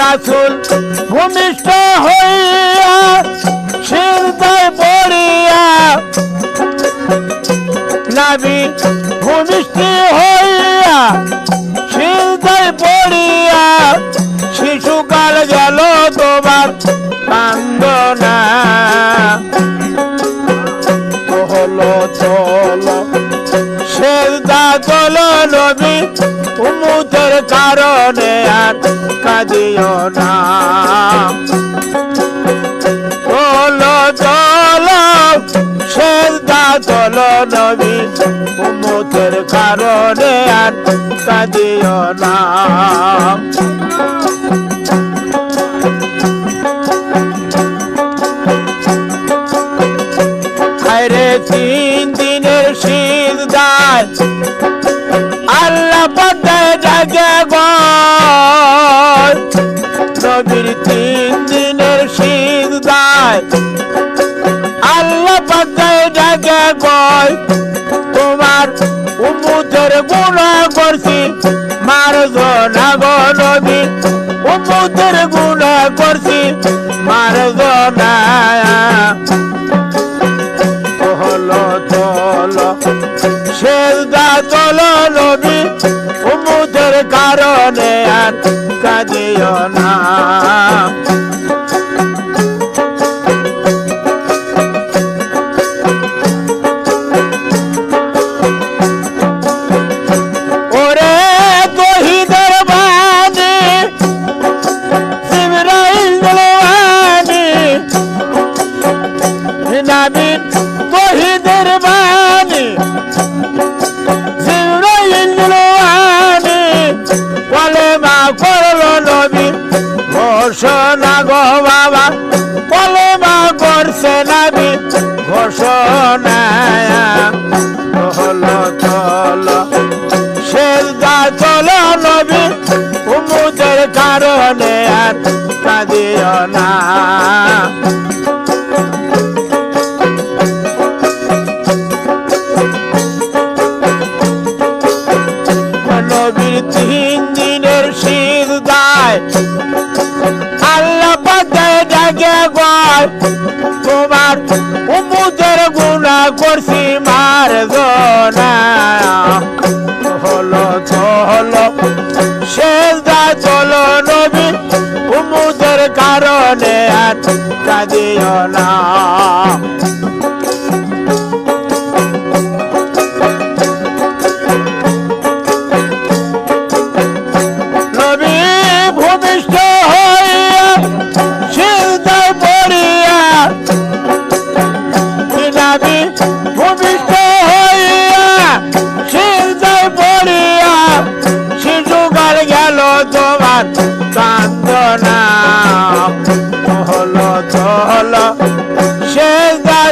রাসুল ভূমিষ্ঠ হইয়া সিরদায় পড়িয়া নাবি ভূমিষ্ঠ হইয়া সিরদায় পড়িয়া শিশুকাল গেল তোমার কান্দনা। হলো চলো সেজদা চলো নবী উমুদের কারণে আর কাঁদিও না। চলো চলো, সেজদা চলো নবী উমুদের কারণে আর কাঁদিও না। আরে গয় নবীর তিন শীত দায়। আল্লাহ পাতায় ডাকে গয় তোমার উমুদের গুণা করছি। মার না গো নবী উমুদের গুণা করছি। মার না হলো চলো সেজদা চলো কাঁদিও না। ঘোষণা গো বাবা বলে মা করছে নাবি, ঘোষণা। হলো চলো চলো উমুদের কারণে আর কাঁদিও না। নবীর ডাকে গয় তোমার উমুদের গুণা করছি মার জনা হলো, চলো, সেজদা চলো নবী, উমুদের কারণে আর না। তোমার কান্দনা হলো চলো শেষ দা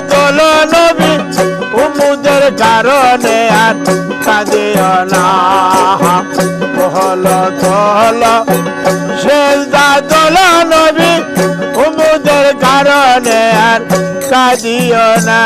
নবী, উমুদের কারণে আর কাঁদিও না। হলো চলো শেষ দা নবী, উমুদের কারণে আর কাঁদিও না।